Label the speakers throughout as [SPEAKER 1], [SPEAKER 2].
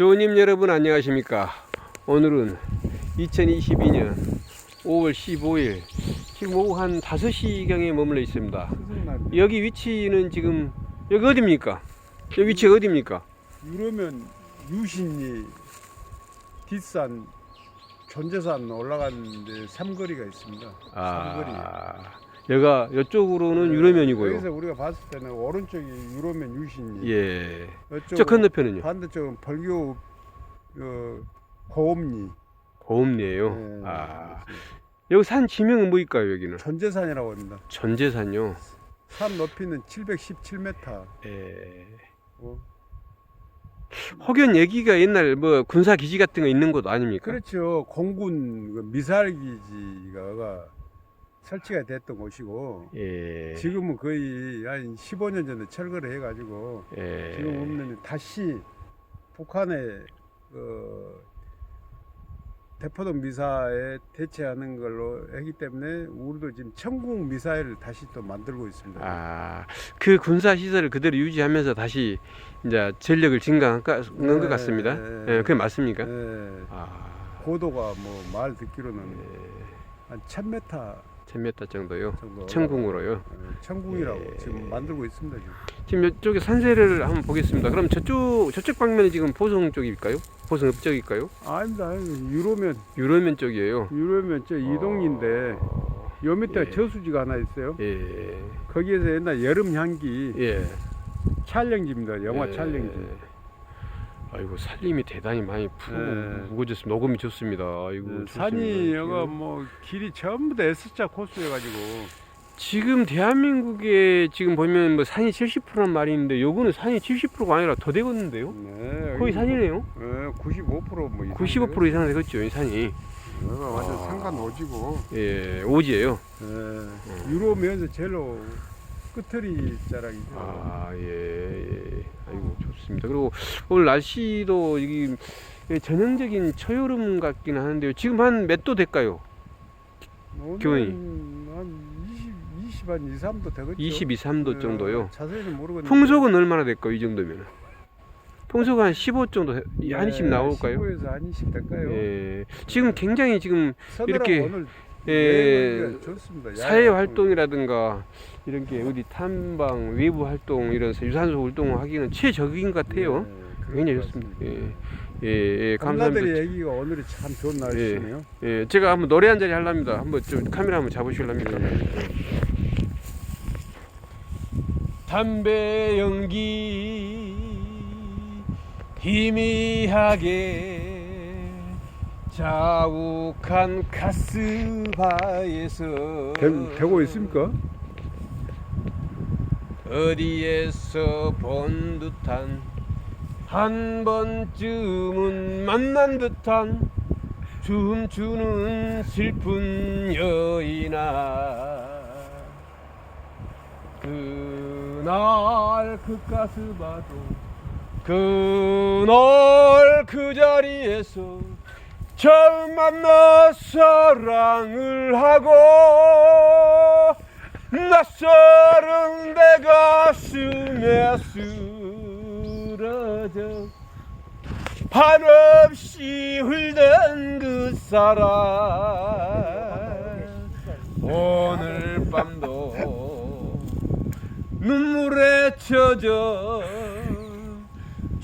[SPEAKER 1] 조님 여러분 안녕하십니까 오늘은 2022년 5월 15일 지금 오후 한 5시경에 머물러 있습니다 여기 위치는 지금 여기 어디입니까 여기 위치가 어디입니까
[SPEAKER 2] 이러면 유신이 뒷산 존재산 올라가는데 삼거리가 있습니다. 삼거리.
[SPEAKER 1] 아 여가 이쪽으로는 유로면이고요
[SPEAKER 2] 여기서 우리가 봤을 때는 오른쪽이 유로면 유신이.
[SPEAKER 1] 예.
[SPEAKER 2] 이쪽
[SPEAKER 1] 저 건너편은요
[SPEAKER 2] 반대쪽은 벌교 어, 고음리.
[SPEAKER 1] 고음리에요
[SPEAKER 2] 예,
[SPEAKER 1] 아 여기 산 지명은 뭐일까요 여기는
[SPEAKER 2] 존재산이라고 합니다.
[SPEAKER 1] 전제산요
[SPEAKER 2] 산 높이는 717m.
[SPEAKER 1] 예.
[SPEAKER 2] 어.
[SPEAKER 1] 혹연 얘기가 옛날 뭐 군사 기지 같은 거 있는 곳 아닙니까?
[SPEAKER 2] 그렇죠. 공군 그 미사일 기지가 설치가 됐던 곳이고
[SPEAKER 1] 예.
[SPEAKER 2] 지금은 거의 한 15년 전에 철거를 해가지고
[SPEAKER 1] 예.
[SPEAKER 2] 지금 보면 다시 북한의 그 대포동 미사에 대체하는 걸로 했기 때문에 우리도 지금 천궁 미사일을 다시 또 만들고 있습니다.
[SPEAKER 1] 아, 그 군사 시설을 그대로 유지하면서 다시 이제 전력을 증강한 것
[SPEAKER 2] 네,
[SPEAKER 1] 같습니다.
[SPEAKER 2] 네.
[SPEAKER 1] 예, 그게 맞습니까?
[SPEAKER 2] 예,
[SPEAKER 1] 아,
[SPEAKER 2] 고도가 뭐 말 듣기로는
[SPEAKER 1] 예,
[SPEAKER 2] 한 1000m
[SPEAKER 1] 1000m 정도요.
[SPEAKER 2] 정도
[SPEAKER 1] 천궁으로요.
[SPEAKER 2] 예, 천궁이라고
[SPEAKER 1] 예.
[SPEAKER 2] 지금 만들고 있습니다. 지금.
[SPEAKER 1] 지금 이쪽에 산세를 한번 보겠습니다. 그럼 저쪽 저쪽 방면이 지금 보성 쪽일까요? 보성 읍쪽일까요?
[SPEAKER 2] 아닙니다. 아닙니다. 유로면
[SPEAKER 1] 유로면 쪽이에요.
[SPEAKER 2] 유로면 저 이동인데
[SPEAKER 1] 어,
[SPEAKER 2] 요 밑에
[SPEAKER 1] 예.
[SPEAKER 2] 저수지가 하나 있어요.
[SPEAKER 1] 예,
[SPEAKER 2] 거기에서 옛날 여름 향기
[SPEAKER 1] 예.
[SPEAKER 2] 촬영지입니다. 영화
[SPEAKER 1] 예.
[SPEAKER 2] 촬영지.
[SPEAKER 1] 아이고 살림이 대단히 많이 푸
[SPEAKER 2] 예.
[SPEAKER 1] 무거졌습니다. 녹음이 좋습니다. 아이고
[SPEAKER 2] 네,
[SPEAKER 1] 좋습니다.
[SPEAKER 2] 산이 여가 뭐 길이 전부 다 S자 코스여가지고
[SPEAKER 1] 지금 대한민국에 지금 보면 뭐 산이 70%란 말이 있는데 요거는 산이 70%가 아니라 더 되겠는데요?
[SPEAKER 2] 네,
[SPEAKER 1] 거의 산이네요.
[SPEAKER 2] 뭐, 네, 95%뭐
[SPEAKER 1] 95% 이상 되겠죠, 이 산이.
[SPEAKER 2] 여가 완전
[SPEAKER 1] 아.
[SPEAKER 2] 상간 오지고
[SPEAKER 1] 예, 오지예요.
[SPEAKER 2] 네, 유로면서 제일로 끝터리 자락이죠.
[SPEAKER 1] 아, 예, 예. 좋습니다. 그리고 오늘 날씨도 이게 전형적인 초여름 같긴 하는데요. 지금 한 몇 도 될까요? 기온이?
[SPEAKER 2] 한 20, 20, 한 2, 3도 되겠죠.
[SPEAKER 1] 22, 3도
[SPEAKER 2] 네,
[SPEAKER 1] 정도요.
[SPEAKER 2] 자세히는 모르겠는데
[SPEAKER 1] 풍속은 얼마나 될까요, 이 정도면? 풍속 한 15 정도, 한20 나올까요?
[SPEAKER 2] 15에서 한20 될까요?
[SPEAKER 1] 예. 지금 굉장히 지금 이렇게,
[SPEAKER 2] 오늘
[SPEAKER 1] 예,
[SPEAKER 2] 여행하기가 좋습니다.
[SPEAKER 1] 사회
[SPEAKER 2] 야외
[SPEAKER 1] 활동이라든가 이렇게 어디 탐방, 외부 활동 이런 유산소 활동을 하기는 최적인 것 같아요.
[SPEAKER 2] 네, 그럴
[SPEAKER 1] 굉장히
[SPEAKER 2] 것 좋습니다.
[SPEAKER 1] 예, 예, 예 감사합니다.
[SPEAKER 2] 감사들이 얘기가 오늘이 참 좋은 날씨네요.
[SPEAKER 1] 예, 제가 한번 노래 한 자리 하랍니다. 한번 좀 카메라 한번 잡으실랍니까? 담배 연기 희미하게 자욱한 가스바에서
[SPEAKER 2] 되, 되고 있습니까?
[SPEAKER 1] 어디에서 본 듯한 한 번쯤은 만난 듯한 춤추는 슬픈 여인아 그날 그 가스바도 그날 그 자리에서 처음 만나 사랑을 하고 낯설은 내 가슴에 쓰러져 한없이 흘던 그 사랑 오늘 밤도 눈물에 젖어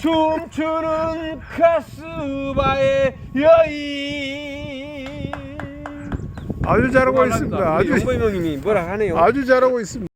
[SPEAKER 1] 춤추는 가스바의 여인
[SPEAKER 2] 아주 잘하고 있습니다. 아주
[SPEAKER 1] 영범 형님이 뭐라 하네요
[SPEAKER 2] 아주 잘하고 있습니다.